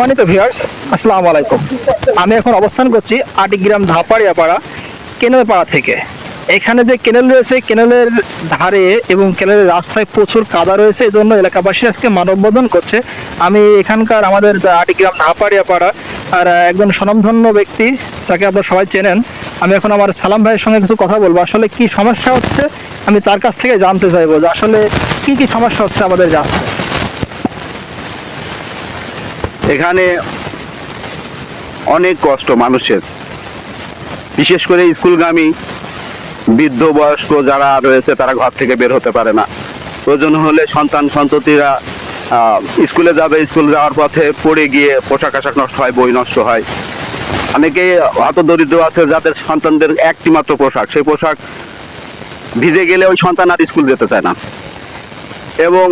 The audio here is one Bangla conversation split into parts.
সম্মানিত ভিউয়ার্স আসসালামু আলাইকুম। আমি এখন অবস্থান করছি আটিগ্রাম ধাপাড়িয়াপাড়া কেনেল পাড়া থেকে। এখানে যে কেনেল রয়েছে, কেনেলের ধারে এবং কেনেলের রাস্তায় প্রচুর কাদা রয়েছে এই জন্য এলাকাবাসী আজকে মানববন্ধন করছে। আমি এখানকার আমাদের আটিগ্রাম ধাপাড়িয়াপাড়া, আর একজন স্বনামধন্য ব্যক্তি, তাকে আপনারা সবাই চেনেন। আমি এখন আমার সালাম ভাইয়ের সঙ্গে কিছু কথা বলব। আসলে কি সমস্যা হচ্ছে, আমি তার কাছ থেকে জানতে চাইব যে আসলে কি কি সমস্যা হচ্ছে আমাদের রাস্তায়। এখানে অনেক কষ্ট মানুষের। বিশেষ করে স্কুলগামী বৃদ্ধ, বয়স্ক যারা রয়েছে, তারা ঘর থেকে বের হতে পারে না। প্রয়োজন হলে সন্তান, সন্ততিরা স্কুলে যাবে। স্কুল যাওয়ার পথে পড়ে গিয়ে পোশাক আশাক নষ্ট হয়, বই নষ্ট হয়। অনেকেই হত দরিদ্র আছে যাদের সন্তানদের একটি মাত্র পোশাক। সেই পোশাক ভিজে গেলে ওই সন্তান আর স্কুল যেতে চায় না। এবং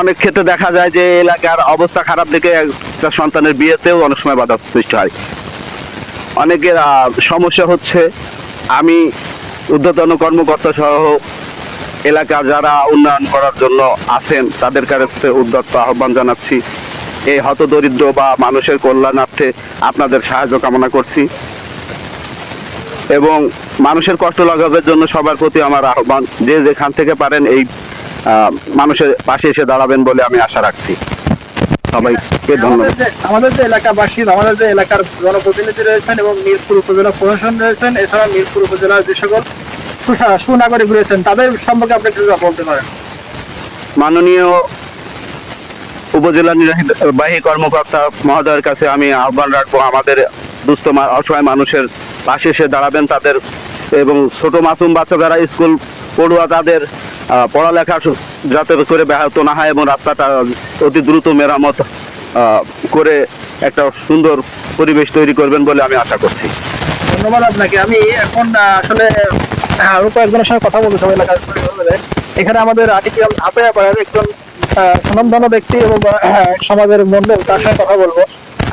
অনেক ক্ষেত্রে দেখা যায় যে এলাকার অবস্থা খারাপ দেখে একটা সন্তানের বিয়েতেও অনেক সময় বাধা সৃষ্টি হয়। অনেকের সমস্যা হচ্ছে আমি ঊর্ধ্বতন কর্মকর্তা সহ এলাকার যারা উন্নয়ন করার জন্য আছেন, তাদের কাছে উদ্যত্ত আহ্বান জানাচ্ছি। এই হতদরিদ্র বা মানুষের কল্যাণার্থে আপনাদের সাহায্য কামনা করছি এবং মানুষের কষ্ট লাঘবের জন্য সবার প্রতি আমার আহ্বান। যে যেখান থেকে পারেন এই মানুষের পাশে এসে দাঁড়াবেন বলে আমি আশা রাখছি। সবাইকে ধন্যবাদ। আমাদের যে- এলাকাবাসী আমাদের যে এলাকার জনপ্রতিনিধি রয়েছেন এবং মিরপুর উপজেলা প্রশাসন রয়েছেন এছাড়া মিরপুর উপজেলার যে সকল সুনাগরিক রয়েছেন তাদের সম্পর্কে আপনি কিছু বলতে পারেন। মাননীয় উপজেলা নির্বাহী কর্মকর্তা মহোদয়ের কাছে আমি আহ্বান রাখব আমাদের দুস্থ অসহায় মানুষের পাশে এসে দাঁড়াবেন তাদের এবং ছোট মাসুম বাচ্চা যারা স্কুল পড়ুয়া তাদের পড়ালেখা যাতে করে ব্যাহত না হয় এবং রাস্তাটা অতি দ্রুত মেরামত করে একটা সুন্দর পরিবেশ তৈরি করবেন বলে আমি আশা করছি। ধন্যবাদ আপনাকে। আমি এখন আসলে আরও কয়েকজনের সঙ্গে কথা বলতে সবাই এলাকার এখানে আমাদের ধাপে পাড়ার একজন সুনামধন্য ব্যক্তি এবং সমাজের মন্ডল তার সঙ্গে কথা বলব।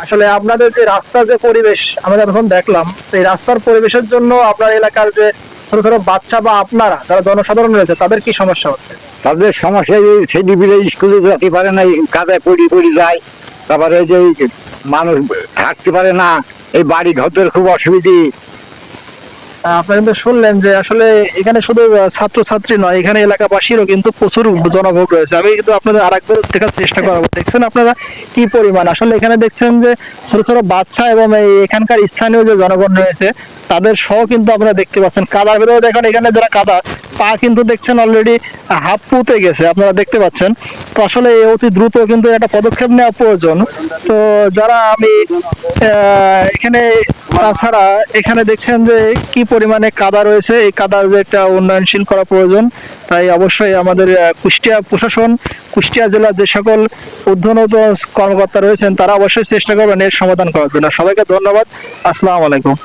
আসলে আপনাদের যে রাস্তার যে পরিবেশ, আমরা যখন দেখলাম, এই রাস্তার পরিবেশের জন্য আপনার এলাকার যে ছোট ছোট বাচ্চা বা আপনারা, যারা জনসাধারণ রয়েছে, তাদের কি সমস্যা হচ্ছে? তাদের সমস্যা এই ছেলেপিলে স্কুলে যেতে পারে না কাদায় পড়ি পড়ি যায়, তারপরে যে মানুষ থাকতে পারে না, এই বাড়ি ঘরদের খুব অসুবিধে আপনারা কিন্তু শুনলেন যে আসলে এখানে শুধু আহ, ছাত্রছাত্রী নয় এখানে এলাকাবাসীরও কিন্তু প্রচুর জনভোগ রয়েছে। আমি কিন্তু আপনাদের আরেকবার দেখার চেষ্টা করাবো। দেখছেন আপনারা কি পরিমাণ? আসলে এখানে দেখছেন যে ছোট ছোট বাচ্চা এবং এই এখানকার স্থানীয় যে জনগণ রয়েছে তাদের সহ কিন্তু আপনারা দেখতে পাচ্ছেন। কাদার ভেতরে দেখেন এখানে যারা কাদা পা কিন্তু দেখছেন অলরেডি হাফ পুঁতে গেছে আপনারা দেখতে পাচ্ছেন। তো আসলে এই অতি দ্রুত কিন্তু একটা পদক্ষেপ নেওয়া প্রয়োজন। তো যারা আমি এখানে তাছাড়া এখানে দেখছেন যে কি পরিমাণে কাদা রয়েছে। এই কাদা যে একটা উন্নয়নশীল করা প্রয়োজন, তাই অবশ্যই আমাদের কুষ্টিয়া প্রশাসন, কুষ্টিয়া জেলার যে সকল ঊর্ধ্বনত কর্মকর্তা রয়েছেন, তারা অবশ্যই চেষ্টা করবেন এর সমাধান করার জন্য। সবাইকে ধন্যবাদ। আসসালামু আলাইকুম।